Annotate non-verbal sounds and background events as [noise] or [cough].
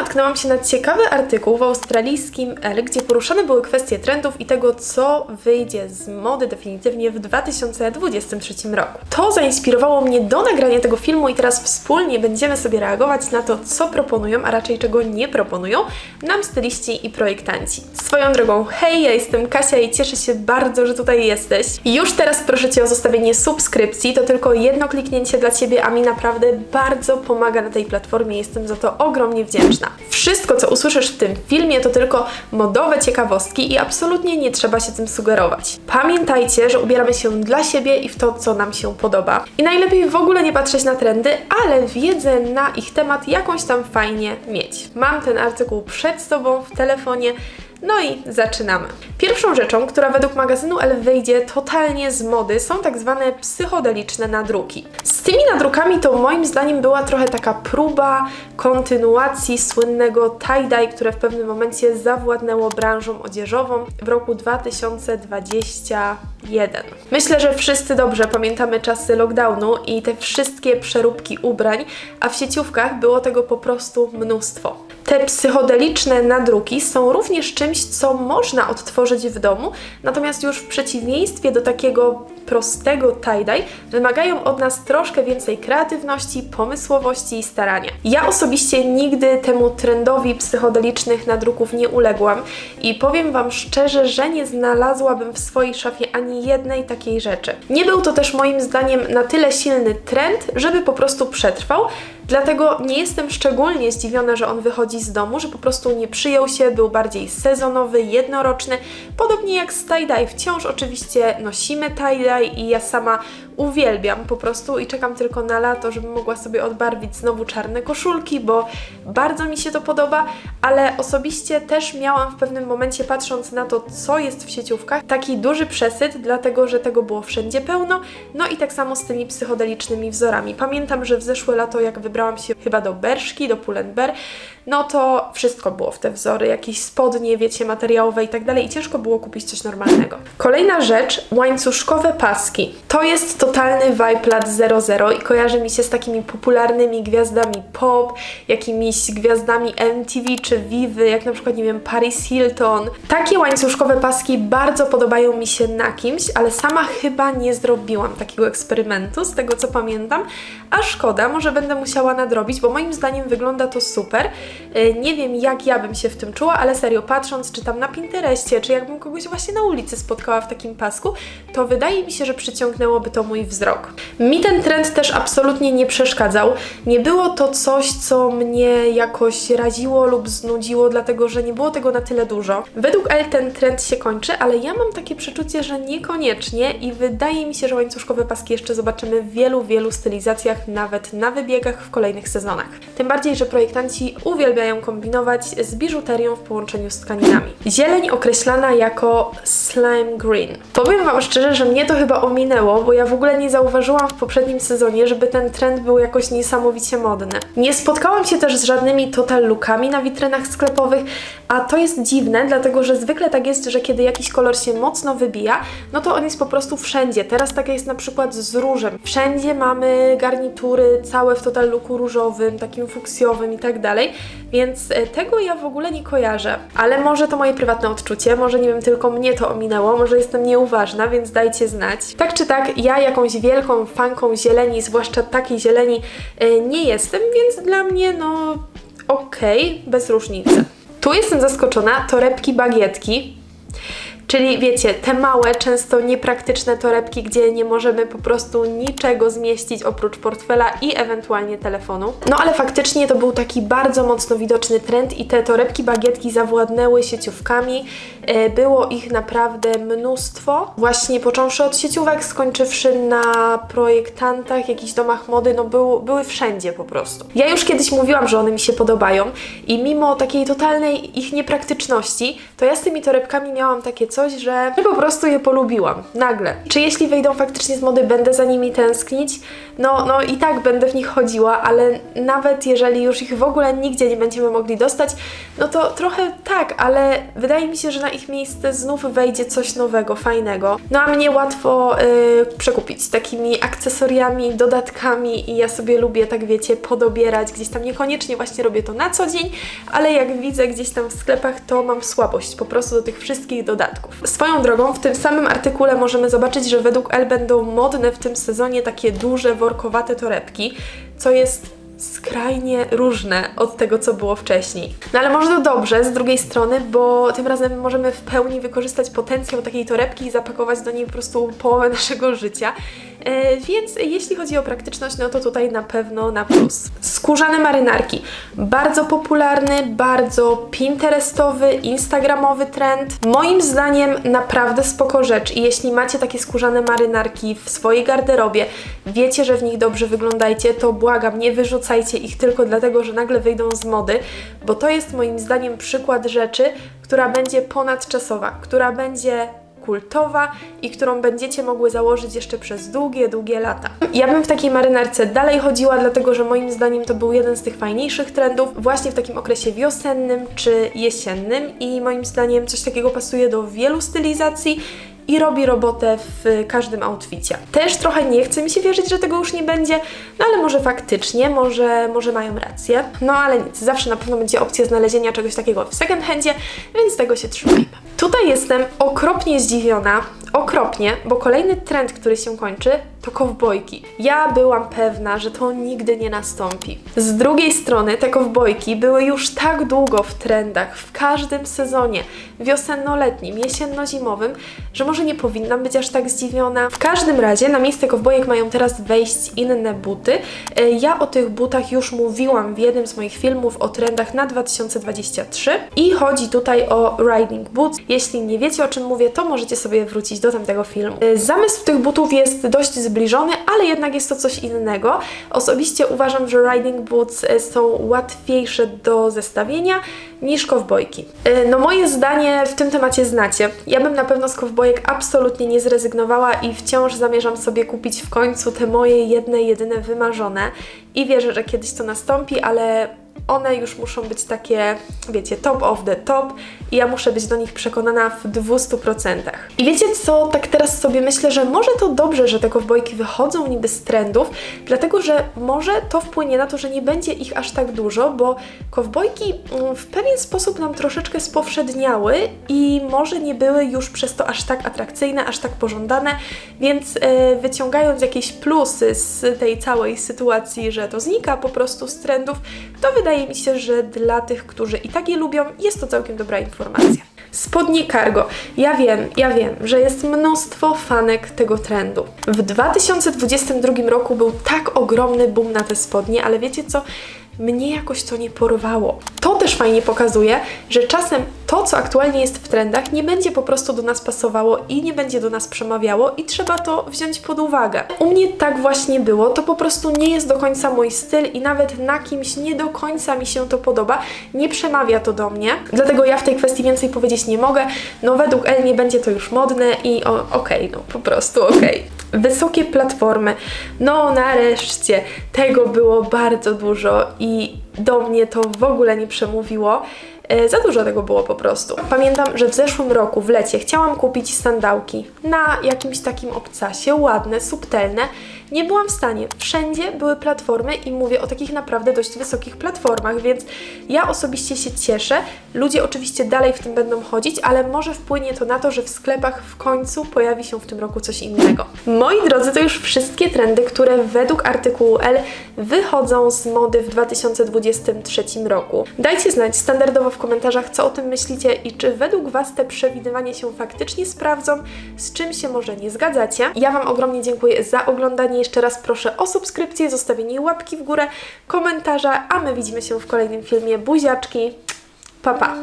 natknęłam się na ciekawy artykuł w australijskim Elle, gdzie poruszane były kwestie trendów i tego, co wyjdzie z mody definitywnie w 2023 roku. To zainspirowało mnie do nagrania tego filmu i teraz wspólnie będziemy sobie reagować na to, co proponują, a raczej czego nie proponują nam styliści i projektanci. Swoją drogą, hej, ja jestem Kasia i cieszę się bardzo, że tutaj jesteś. Już teraz proszę Cię o zostawienie subskrypcji, to tylko jedno kliknięcie dla Ciebie, a mi naprawdę bardzo pomaga na tej platformie, jestem za to ogromnie wdzięczna. Wszystko, co usłyszysz w tym filmie, to tylko modowe ciekawostki i absolutnie nie trzeba się tym sugerować. Pamiętajcie, że ubieramy się dla siebie i w to, co nam się podoba. I najlepiej w ogóle nie patrzeć na trendy, ale wiedzę na ich temat jakąś tam fajnie mieć. Mam ten artykuł przed sobą w telefonie. No i zaczynamy. Pierwszą rzeczą, która według magazynu Elle wyjdzie totalnie z mody, są tak zwane psychodeliczne nadruki. Z tymi nadrukami to moim zdaniem była trochę taka próba kontynuacji słynnego tie-dye, które w pewnym momencie zawładnęło branżą odzieżową w roku 2021. Myślę, że wszyscy dobrze pamiętamy czasy lockdownu i te wszystkie przeróbki ubrań, a w sieciówkach było tego po prostu mnóstwo. Te psychodeliczne nadruki są również czymś, co można odtworzyć w domu, natomiast już w przeciwieństwie do takiego prostego tie-dye wymagają od nas troszkę więcej kreatywności, pomysłowości i starania. Ja osobiście nigdy temu trendowi psychodelicznych nadruków nie uległam i powiem Wam szczerze, że nie znalazłabym w swojej szafie ani jednej takiej rzeczy. Nie był to też moim zdaniem na tyle silny trend, żeby po prostu przetrwał, Dlatego nie jestem szczególnie zdziwiona, że on wychodzi z domu, że po prostu nie przyjął się, był bardziej sezonowy, jednoroczny, podobnie jak z tie-dye. Wciąż oczywiście nosimy tie-dye i ja sama uwielbiam po prostu i czekam tylko na lato, żebym mogła sobie odbarwić znowu czarne koszulki, bo bardzo mi się to podoba, ale osobiście też miałam w pewnym momencie, patrząc na to, co jest w sieciówkach, taki duży przesyt, dlatego że tego było wszędzie pełno, no i tak samo z tymi psychodelicznymi wzorami. Pamiętam, że w zeszłe lato, jak wybrałam się chyba do Berszki, do Pull&Bear, no to wszystko było w te wzory, jakieś spodnie, wiecie, materiałowe i tak dalej i ciężko było kupić coś normalnego. Kolejna rzecz, łańcuszkowe paski. To jest totalny vibe lat 00 i kojarzy mi się z takimi popularnymi gwiazdami pop, jakimiś gwiazdami MTV czy Vivy, jak na przykład, nie wiem, Paris Hilton. Takie łańcuszkowe paski bardzo podobają mi się na kimś, ale sama chyba nie zrobiłam takiego eksperymentu, z tego co pamiętam, a szkoda, może będę musiała nadrobić, bo moim zdaniem wygląda to super. E, nie wiem, jak ja bym się w tym czuła, ale serio, patrząc czy tam na Pinterestie, czy jakbym kogoś właśnie na ulicy spotkała w takim pasku, to wydaje mi się, że przyciągnęłoby to mój wzrok. Mi ten trend też absolutnie nie przeszkadzał. Nie było to coś, co mnie jakoś raziło lub znudziło, dlatego że nie było tego na tyle dużo. Według Elle ten trend się kończy, ale ja mam takie przeczucie, że niekoniecznie i wydaje mi się, że łańcuszkowe paski jeszcze zobaczymy w wielu, wielu stylizacjach, nawet na wybiegach w kolejnych sezonach. Tym bardziej, że projektanci uwielbiają kombinować z biżuterią w połączeniu z tkaninami. Zieleń określana jako slime green. Powiem Wam szczerze, że mnie to chyba ominęło, bo ja w ogóle nie zauważyłam w poprzednim sezonie, żeby ten trend był jakoś niesamowicie modny. Nie spotkałam się też z żadnymi total lookami na witrynach sklepowych, a to jest dziwne, dlatego że zwykle tak jest, że kiedy jakiś kolor się mocno wybija, no to on jest po prostu wszędzie. Teraz tak jest na przykład z różem. Wszędzie mamy garnitury całe w total looku różowym, takim fuksjowym i tak dalej, więc e, tego ja w ogóle nie kojarzę. Ale może to moje prywatne odczucie, może nie wiem, tylko mnie to ominęło, może jestem nieuważna, więc dajcie znać. Tak czy tak, ja jakąś wielką fanką zieleni, zwłaszcza takiej zieleni, e, nie jestem, więc dla mnie no okej, okay, bez różnicy. Tu jestem zaskoczona, torebki bagietki. Czyli wiecie, te małe, często niepraktyczne torebki, gdzie nie możemy po prostu niczego zmieścić oprócz portfela i ewentualnie telefonu. No ale faktycznie to był taki bardzo mocno widoczny trend i te torebki bagietki zawładnęły sieciówkami. E, było ich naprawdę mnóstwo. Właśnie począwszy od sieciówek, skończywszy na projektantach, jakichś domach mody, no był, były wszędzie po prostu. Ja już kiedyś mówiłam, że one mi się podobają i mimo takiej totalnej ich niepraktyczności, to ja z tymi torebkami miałam takie coś, coś, że po prostu je polubiłam. Nagle. Czy jeśli wyjdą faktycznie z mody, będę za nimi tęsknić? No, no i tak będę w nich chodziła, ale nawet jeżeli już ich w ogóle nigdzie nie będziemy mogli dostać, no to trochę tak, ale wydaje mi się, że na ich miejsce znów wejdzie coś nowego, fajnego. No a mnie łatwo y, przekupić takimi akcesoriami, dodatkami i ja sobie lubię, tak wiecie, podobierać. Gdzieś tam niekoniecznie właśnie robię to na co dzień, ale jak widzę gdzieś tam w sklepach, to mam słabość po prostu do tych wszystkich dodatków. Swoją drogą, w tym samym artykule możemy zobaczyć, że według L będą modne w tym sezonie takie duże, workowate torebki, co jest skrajnie różne od tego, co było wcześniej. No ale może to dobrze z drugiej strony, bo tym razem możemy w pełni wykorzystać potencjał takiej torebki i zapakować do niej po prostu połowę [laughs] naszego życia. E, więc jeśli chodzi o praktyczność, no to tutaj na pewno na plus. Skórzane marynarki. Bardzo popularny, bardzo pinterestowy, instagramowy trend. Moim zdaniem naprawdę spoko rzecz i jeśli macie takie skórzane marynarki w swojej garderobie, wiecie, że w nich dobrze wyglądajcie, to błagam, nie wyrzucajcie ich tylko dlatego, że nagle wyjdą z mody, bo to jest moim zdaniem przykład rzeczy, która będzie ponadczasowa, która będzie kultowa i którą będziecie mogły założyć jeszcze przez długie, długie lata. Ja bym w takiej marynarce dalej chodziła, dlatego że moim zdaniem to był jeden z tych fajniejszych trendów właśnie w takim okresie wiosennym czy jesiennym i moim zdaniem coś takiego pasuje do wielu stylizacji i robi robotę w każdym outficie. Też trochę nie chce mi się wierzyć, że tego już nie będzie, no ale może faktycznie, może, może mają rację. No ale nic, zawsze na pewno będzie opcja znalezienia czegoś takiego w second handzie, więc tego się trzymajmy. Tutaj jestem okropnie zdziwiona, okropnie, bo kolejny trend, który się kończy, to kowbojki. Ja byłam pewna, że to nigdy nie nastąpi. Z drugiej strony te kowbojki były już tak długo w trendach, w każdym sezonie, wiosenno-letnim, jesienno-zimowym, że może nie powinnam być aż tak zdziwiona. W każdym razie na miejsce kowbojek mają teraz wejść inne buty. E, Ja o tych butach już mówiłam w jednym z moich filmów o trendach na 2023 i chodzi tutaj o riding boots. Jeśli nie wiecie o czym mówię, to możecie sobie wrócić do tamtego filmu. E, Zamysł tych butów jest dość zbliżony, ale jednak jest to coś innego. Osobiście uważam, że riding boots e, są łatwiejsze do zestawienia niż kowbojki. E, No moje zdanie w tym temacie znacie. Ja bym na pewno z kowbojek absolutnie nie zrezygnowała i wciąż zamierzam sobie kupić w końcu te moje jedne, jedyne wymarzone i wierzę, że kiedyś to nastąpi, ale one już muszą być takie, wiecie, top of the top i ja muszę być do nich przekonana w 200%. I wiecie co, tak teraz sobie myślę, że może to dobrze, że te kowbojki wychodzą niby z trendów, dlatego że może to wpłynie na to, że nie będzie ich aż tak dużo, bo kowbojki mm, w pewien sposób nam troszeczkę spowszedniały i może nie były już przez to aż tak atrakcyjne, aż tak pożądane, więc e, wyciągając jakieś plusy z tej całej sytuacji, że to znika po prostu z trendów, to wydaje mi się, że dla tych, którzy i tak je lubią, jest to całkiem dobra informacja. Spodnie cargo. Ja wiem, ja wiem, że jest mnóstwo fanek tego trendu. W 2022 roku był tak ogromny boom na te spodnie, ale wiecie co? Mnie jakoś to nie porwało. To też fajnie pokazuje, że czasem to, co aktualnie jest w trendach, nie będzie po prostu do nas pasowało i nie będzie do nas przemawiało i trzeba to wziąć pod uwagę. U mnie tak właśnie było, to po prostu nie jest do końca mój styl i nawet na kimś nie do końca mi się to podoba, nie przemawia to do mnie, dlatego ja w tej kwestii więcej powiedzieć nie mogę. No według El nie będzie to już modne i okej, no po prostu okej. Wysokie platformy. No nareszcie, tego było bardzo dużo i do mnie to w ogóle nie przemówiło. E, Za dużo tego było po prostu. Pamiętam, że w zeszłym roku w lecie chciałam kupić sandałki na jakimś takim obcasie, ładne, subtelne. Nie byłam w stanie. Wszędzie były platformy i mówię o takich naprawdę dość wysokich platformach, więc ja osobiście się cieszę. Ludzie oczywiście dalej w tym będą chodzić, ale może wpłynie to na to, że w sklepach w końcu pojawi się w tym roku coś innego. Moi drodzy, to już wszystkie trendy, które według artykułu L wychodzą z mody w 2023 roku. Dajcie znać standardowo w komentarzach, co o tym myślicie i czy według Was te przewidywania się faktycznie sprawdzą, z czym się może nie zgadzacie. Ja Wam ogromnie dziękuję za oglądanie. Jeszcze raz proszę o subskrypcję, zostawienie łapki w górę, komentarza, a my widzimy się w kolejnym filmie. Buziaczki, pa pa!